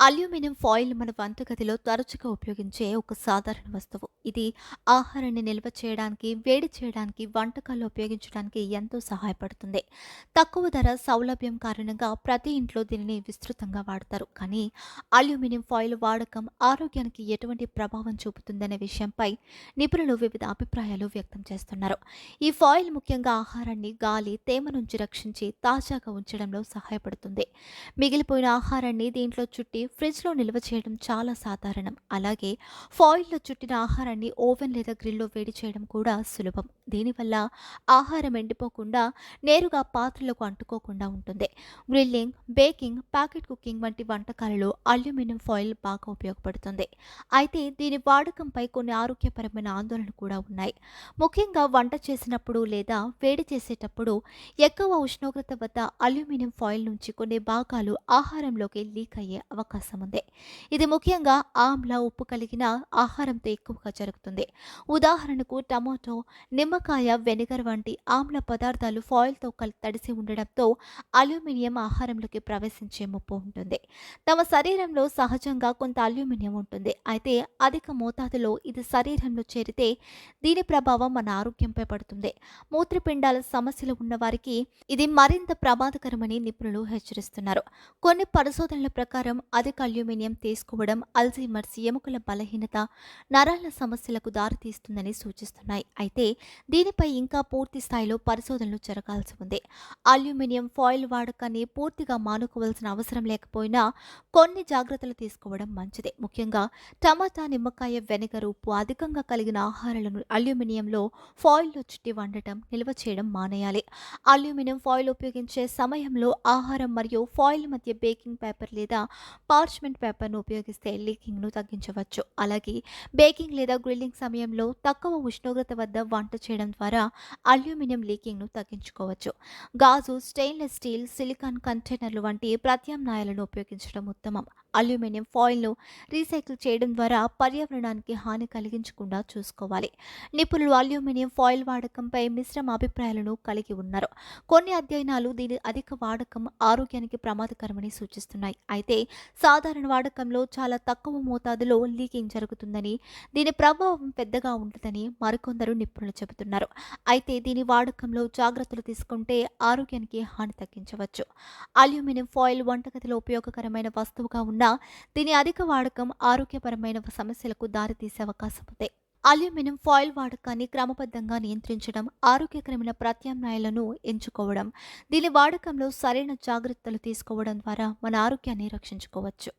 Aluminium foil మన వంటగదిలో తరచుగా ఉపయోగించే ఒక సాధారణ వస్తువు. ఇది ఆహారాన్ని నిల్వ చేయడానికి వేడి చేయడానికి వంటకాల్లో ఉపయోగించడానికి ఎంతో సహాయపడుతుంది. తక్కువ ధర సౌలభ్యం కారణంగా ప్రతి ఇంట్లో దీనిని విస్తృతంగా వాడతారు. కానీ అల్యూమినియం ఫాయిల్ వాడకం ఆరోగ్యానికి ఎటువంటి ప్రభావం చూపుతుందనే విషయంపై నిపుణులు వివిధ అభిప్రాయాలు వ్యక్తం చేస్తున్నారు. ఈ ఫాయిల్ ముఖ్యంగా ఆహారాన్ని గాలి తేమ నుంచి రక్షించి తాజాగా ఉంచడంలో సహాయపడుతుంది. మిగిలిపోయిన ఆహారాన్ని దీంట్లో చుట్టి ఫ్రిడ్జ్లో నిల్వ చేయడం చాలా సాధారణం. అలాగే ఫాయిల్లో చుట్టిన ఆహారాన్ని ఓవెన్ లేదా గ్రిల్లో వేడి చేయడం కూడా సులభం. దీనివల్ల ఆహారం ఎండిపోకుండా నేరుగా పాత్రలకు అంటుకోకుండా ఉంటుంది. గ్రిల్లింగ్ బేకింగ్ ప్యాకెట్ కుకింగ్ వంటి వంటకాలలో అల్యూమినియం ఫాయిల్ బాగా ఉపయోగపడుతుంది. అయితే దీని వాడకంపై కొన్ని ఆరోగ్యపరమైన ఆందోళనలు కూడా ఉన్నాయి. ముఖ్యంగా వంట చేసినప్పుడు లేదా వేడి చేసేటప్పుడు ఎక్కువ ఉష్ణోగ్రత వద్ద అల్యూమినియం ఫాయిల్ నుంచి కొన్ని భాగాలు ఆహారంలోకి లీక్ అయ్యే అవకాశం ఉంది ఇది ముఖ్యంగా ఆమ్ల ఉప్పు కలిగిన ఆహారంతో ఎక్కువగా జరుగుతుంది. ఉదాహరణకు టమాటో నిమ్మకాయ వెనిగర్ వంటి ఆమ్ల పదార్థాలు ఫాయిల్తో కలిసి తడిసి ఉండడంతో అల్యూమినియం ఆహారంలోకి ప్రవేశించే ముప్పు ఉంటుంది. తమ శరీరంలో సహజంగా కొంత అల్యూమినియం ఉంటుంది. అయితే అధిక మోతాదులో ఇది శరీరంలో చేరితే దీని ప్రభావం మన ఆరోగ్యంపై పడుతుంది. మూత్రపిండాల సమస్యలు ఉన్నవారికి ఇది మరింత ప్రమాదకరమని నిపుణులు హెచ్చరిస్తున్నారు. కొన్ని పరిశోధనల ప్రకారం అధిక అల్యూమినియం తీసుకోవడం అల్జీమర్స్ ఎముకల బలహీనత నరాల సమస్యలకు దారితీస్తుందని సూచిస్తున్నాయి. అయితే దీనిపై ఇంకా పూర్తి స్థాయిలో పరిశోధనలు జరగాల్సి ఉంది. అల్యూమినియం ఫాయిల్ వాడకాన్ని పూర్తిగా మానుకోవాల్సిన అవసరం లేకపోయినా కొన్ని జాగ్రత్తలు తీసుకోవడం మంచిది. ముఖ్యంగా టమాటా నిమ్మకాయ వెనిగర్ ఉప్పు అధికంగా కలిగిన ఆహారాలను అల్యూమినియంలో ఫాయిల్లో చుట్టి వండటం నిల్వ చేయడం మానేయాలి. అల్యూమినియం ఫాయిల్ ఉపయోగించే సమయంలో ఆహారం మరియు ఫాయిల్ మధ్య బేకింగ్ పేపర్ లేదా పార్చ్మెంట్ పేపర్ను ఉపయోగిస్తే లీకింగ్ను తగ్గించవచ్చు. అలాగే బేకింగ్ లేదా గ్రిల్లింగ్ సమయంలో తక్కువ ఉష్ణోగ్రత వద్ద వంట చేయడం ద్వారా అల్యూమినియం లీకింగ్ను తగ్గించుకోవచ్చు. గాజు స్టెయిన్లెస్ స్టీల్ సిలికాన్ కంటైనర్లు వంటి ప్రత్యామ్నాయాలను ఉపయోగించడం ఉత్తమం. అల్యూమినియం ఫాయిల్ను రీసైకిల్ చేయడం ద్వారా పర్యావరణానికి హాని కలిగించకుండా చూసుకోవాలి. నిపుణులు అల్యూమినియం ఫాయిల్ వాడకంపై మిశ్రమ అభిప్రాయాలను కలిగి ఉన్నారు. కొన్ని అధ్యయనాలు దీని అధిక వాడకం ఆరోగ్యానికి ప్రమాదకరమని సూచిస్తున్నాయి. అయితే సాధారణ వాడకంలో చాలా తక్కువ మోతాదులో లీకింగ్ జరుగుతుందని దీని ప్రభావం పెద్దగా ఉంటుందని మరికొందరు నిపుణులు చెబుతున్నారు. అయితే దీని వాడకంలో జాగ్రత్తలు తీసుకుంటే ఆరోగ్యానికి హాని తగ్గించవచ్చు. అల్యూమినియం ఫాయిల్ వంటగదిలో ఉపయోగకరమైన వస్తువుగా ఉన్న దీని అధిక వాడకం ఆరోగ్యపరమైన సమస్యలకు దారితీసే అవకాశం ఉంది. అల్యూమినియం ఫాయిల్ వాడకాన్ని క్రమబద్ధంగా నియంత్రించడం ఆరోగ్యకరమైన ప్రత్యామ్నాయాలను ఎంచుకోవడం దీని వాడకంలో సరైన జాగ్రత్తలు తీసుకోవడం ద్వారా మన ఆరోగ్యాన్ని రక్షించుకోవచ్చు.